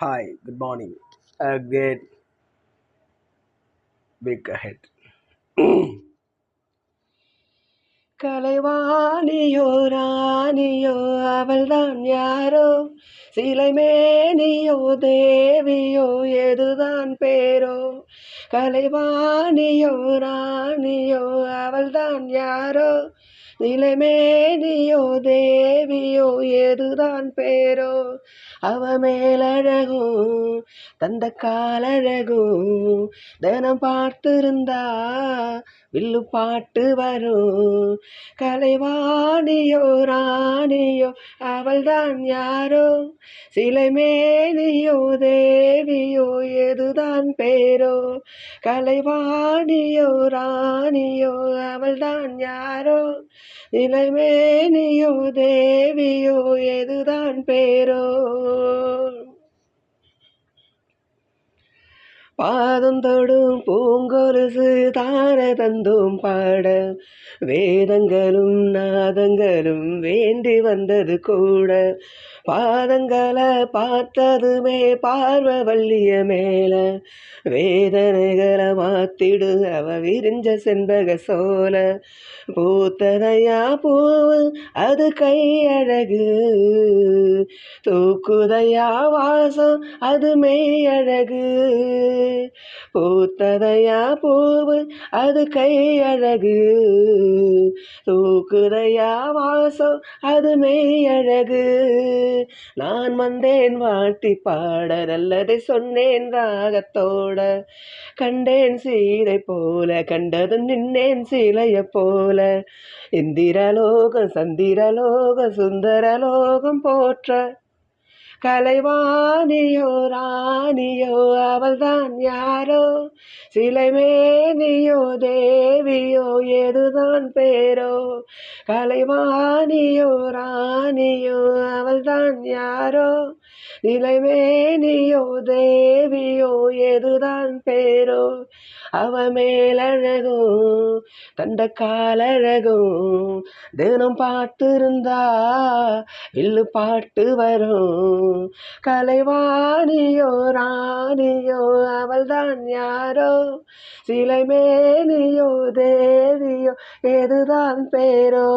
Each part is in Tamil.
Hi good morning a great week ahead கலைவாணியோ ராணியோ அவள்தான் யாரோ? சிலைமேனியோ தேவியோ எதுதான் பேரோ? கலைவாணியோ ராணியோ அவள்தான் யாரோ? நிலைமேனியோ தேவியோ எதுதான் பேரோ? அவ மேலழகும் தந்த காலழகும் தினம் பார்த்திருந்தா வில்லு பாட்டு வரும் கலைவாணியோ ராணியோ அவள்தான் யாரோ? சிலை மேனியோ தேவியோ எதுதான் பேரோ? கலைவாணியோ ராணியோ அவள்தான் யாரோ? இளமேனியோ தேவியோ எதுதான் பேரோ? பாதம் தொடும் பூங்கொலுசு தார தந்தும் பாட வேதங்களும் நாதங்களும் வேண்டி வந்தது கூட. பாதங்களை பார்த்ததுமே பார்வவள்ளிய மேல வேதனைகளை மாத்திடு அவ விரிஞ்ச செண்பக சோல பூத்ததையா பூவு அது கையழகு. தூக்குதையா வாசம் அது மெய்யழகு பூத்ததையா பூவு அது கையழகு தூக்குதையா வாசம் அது மெய்யழகு நான் வந்தேன் வாழ்த்தி பாட நல்லதை சொன்னேன் ராகத்தோட. கண்டேன் சீரை போல கண்டதும் நின்னேன் சீலைய போல. இந்திரலோகம் சந்திரலோகம் சுந்தரலோகம் போற்ற கலைவாணியோ ராணியோ அவள்தான் யாரோ? சிலைமேனியோ தேவியோ எதுதான் பேரோ? கலைவாணியோ ராணியோ அவள்தான் யாரோ? நிலைமேனியோ தேவியோ எதுதான் பேரோ? அவ மேலழகும் தண்ட காலழகும் தினம் பார்த்திருந்தா வில்லு பாட்டு வரும். கலைவாணியோ ராணியோ அவள்தான் யாரோ? சிலை மேனியோ தேவியோ எதுதான் பேரோ?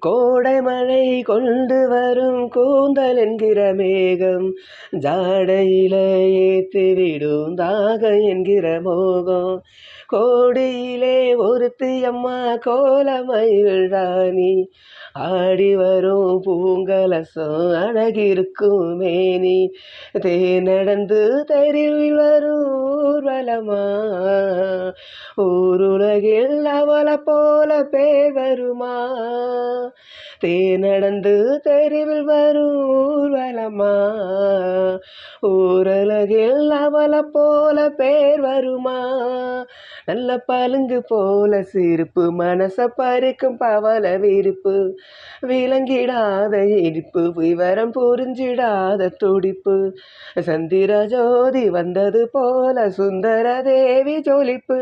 கோடை மழை கொண்டு வரும் கூந்தல் என்கிற மேகம் ஜாடையில ஏத்து விடும் தாக என்கிற மோகம். கோடியிலே ஒருத்தி அம்மா கோலமயில் ராணி ஆடி வரும் பூங்கலசம் அழகிருக்கும் மேனி. தே நடந்து தெருவில் வரும் ஊர்வலமா? ஊருலகில் அவளை போல பேர் வருமா? தேனடந்து தெருவில் வரும் ஊர்வலமா? ஊரலகில் அவளை போல பேர் வருமா? நல்ல பழுங்கு போல சிரிப்பு மனச பறிக்கும் பவல விருப்பு விளங்கிடாத இருப்பு விவரம் புரிஞ்சிடாத துடிப்பு. சந்திர ஜோதி வந்தது போல சுந்தர தேவி ஜொலிப்பு.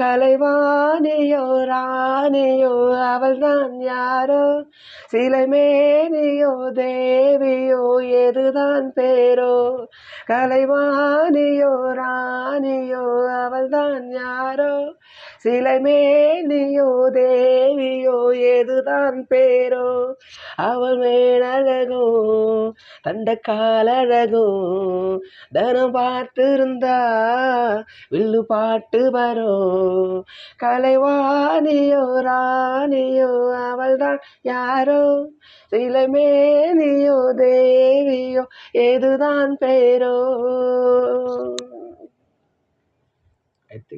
கலைவாணியோ ராணியோ அவள்தான் யாரோ? சிலைமேனியோ தேவியோ எதுதான் பேரோ? கலைவாணியோ ராணியோ அவள்தான் யாரோ? சிலை மேனியோ தேவியோ எதுதான் பேரோ? அவள் மேலழகோ தண்ட காலழகோ தனம் பார்த்திருந்தா வில்லு பாட்டு வரும் கலைவாணியோ ராணியோ அவள்தான் யாரோ? சிலை மேனியோ தேவியோ எதுதான் பேரோ? I think